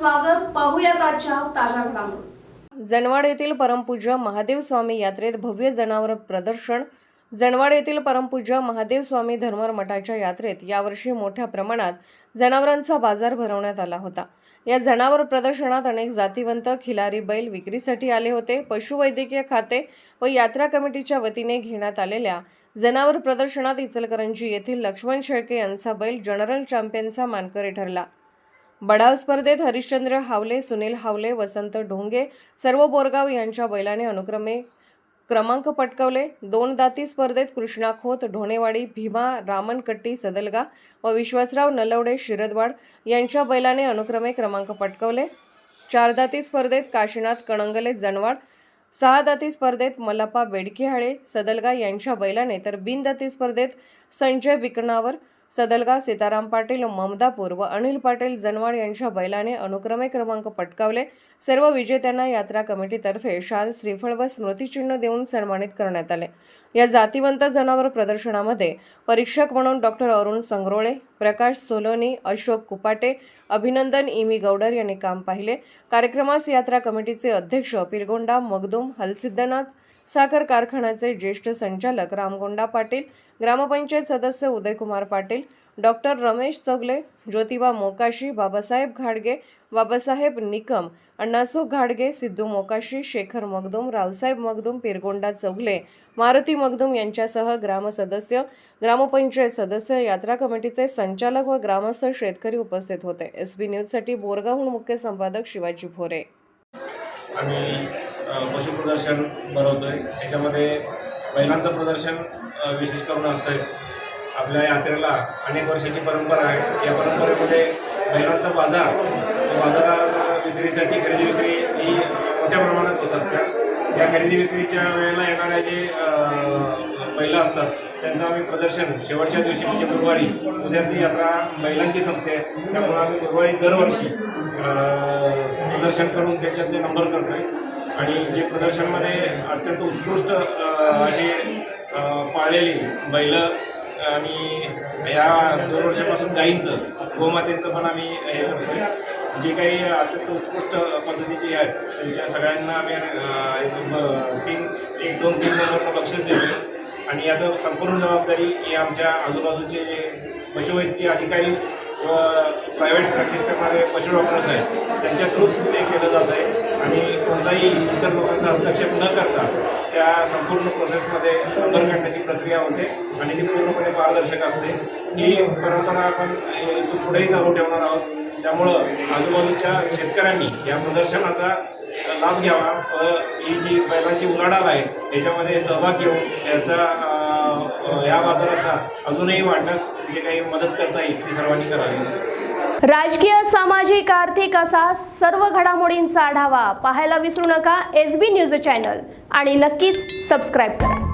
स्वागत. पाहूयात आजच्या ताज्या घडामोडी. जनवाड येथील परमपूज्य महादेव स्वामी यात्रेत भव्य जनावर प्रदर्शन. जनवाड येथील परमपूज्य महादेव स्वामी धर्मर मठाच्या यात्रेत यावर्षी मोठ्या प्रमाणात जनावरांचा बाजार भरवण्यात आला होता. या जनावर प्रदर्शनात अनेक जातीवंत खिलारी बैल विक्रीसाठी आले होते. पशुवैद्यकीय खाते व यात्रा कमिटीच्या वतीने घेण्यात आलेल्या जनावर प्रदर्शनात इचलकरंजी येथील लक्ष्मण शेळके यांचा बैल जनरल चॅम्पियनचा मानकरी ठरला. बडाव स्पर्धेत हरिश्चंद्र हावले सुनील हावले वसंत ढोंगे सर्व बोरगाव यांच्या बैलाने अनुक्रमे क्रमांक पटकवले. दोन दाती स्पर्धेत कृष्णा खोत ढोणेवाडी भीमा रामनकट्टी सदलगा व विश्वासराव नलवडे शिरदवाड यांच्या बैलाने अनुक्रमे क्रमांक पटकवले. चार दाती स्पर्धेत काशीनाथ कणंगले जनवाड सहा दाती स्पर्धेत मल्लप्पा बेडकेहाळे सदलगा यांच्या बैलाने तर बिनदाती स्पर्धेत संजय बिकणावर सदलगा सीताराम पाटील ममदापूर व अनिल पाटील जनवाड यांच्या बैलाने अनुक्रमे क्रमांक पटकावले. सर्व विजेत्यांना यात्रा कमिटीतर्फे शाल श्रीफळ व स्मृतिचिन्ह देऊन सन्मानित करण्यात आले. या जातीवंत जनावर प्रदर्शनामध्ये परीक्षक म्हणून डॉक्टर अरुण संग्रोळे प्रकाश सोलोनी अशोक कुपाटे अभिनंदन इमी गौडर यांनी काम पाहिले. कार्यक्रमास यात्रा कमिटीचे अध्यक्ष पिरगोंडा मगदुम हलसिद्धनाथ साखर कारखान्याचे ज्येष्ठ संचालक रामगोंडा पाटील ग्रामपंचायत सदस्य उदयकुमार पाटील डॉक्टर रमेश चौगले ज्योतिबा मोकाशी बाबासाहेब घाडगे बाबासाहेब निकम अण्णासो घाडगे सिद्धू मोकाशी शेखर मगदुम रावसाहेब मगदुम पिरगोंडा चौगले मारुती मगदुम यांच्यासह ग्रामसदस्य ग्रामपंचायत सदस्य यात्रा कमिटीचे संचालक व ग्रामस्थ शेतकरी उपस्थित होते. एस बी न्यूजसाठी बोरगावहून मुख्य संपादक शिवाजी भोरे. पशु प्रदर्शन भरवतो आहे याच्यामध्ये बैलांचं प्रदर्शन विशेष करून असतं आहे आपल्या यात्रेला अनेक वर्षाची परंपरा आहे. या परंपरेमध्ये बैलांचा बाजार बाजारा विक्रीसाठी खरेदी विक्री ही मोठ्या प्रमाणात होत असतात. या खरेदी विक्रीच्या वेळेला येणाऱ्या जे बैलं असतात त्यांचं आम्ही प्रदर्शन शेवटच्या दिवशी म्हणजे गुरुवारी उद्या ती यात्रा बैलांची संपते. त्यामुळे आम्ही गुरुवारी दरवर्षी प्रदर्शन करून त्यांच्यातले नंबर करतो आहे आणि जे प्रदर्शनमध्ये अत्यंत उत्कृष्ट असे पाळलेली बैलं आणि ह्या दोन वर्षापासून गाईंचं गोमातेचं पण आम्ही हे करतोय. जे काही अत्यंत उत्कृष्ट पद्धतीचे आहेत त्यांच्या सगळ्यांना आम्ही एक तीन एक दोन तीन नंबरनं बक्षीस देतो आणि याचं संपूर्ण जबाबदारी ही आमच्या आजूबाजूचे जे पशुवैद्यकीय अधिकारी किंवा प्रायव्हेट प्रॅक्टिस करणारे पशु डॉक्टर्स आहेत त्यांच्या थ्रूच ते केलं जात आहे. आणि कोणताही इतर लोकांचा हस्तक्षेप न करता त्या संपूर्ण प्रोसेसमध्ये नंबर काढण्याची प्रक्रिया होते आणि ती पूर्णपणे पारदर्शक असते. ही परंपरा आपण इथून पुढेही चालू ठेवणार आहोत. त्यामुळं आजूबाजूच्या शेतकऱ्यांनी या प्रदर्शनाचा लाभ घ्यावा. व ही जी बैलांची उलाढाल आहे याच्यामध्ये सहभाग घेऊन याचा या बाजाराचा अजूनही वाढण्यास जे काही मदत करता येईल ती सर्वांनी करावी. राजकीय सामाजिक आर्थिक असा सर्व घडामोडींचा आढावा पाहायला विसरू नका. एस बी न्यूज चॅनल आणि नक्कीच सबस्क्राईब करा.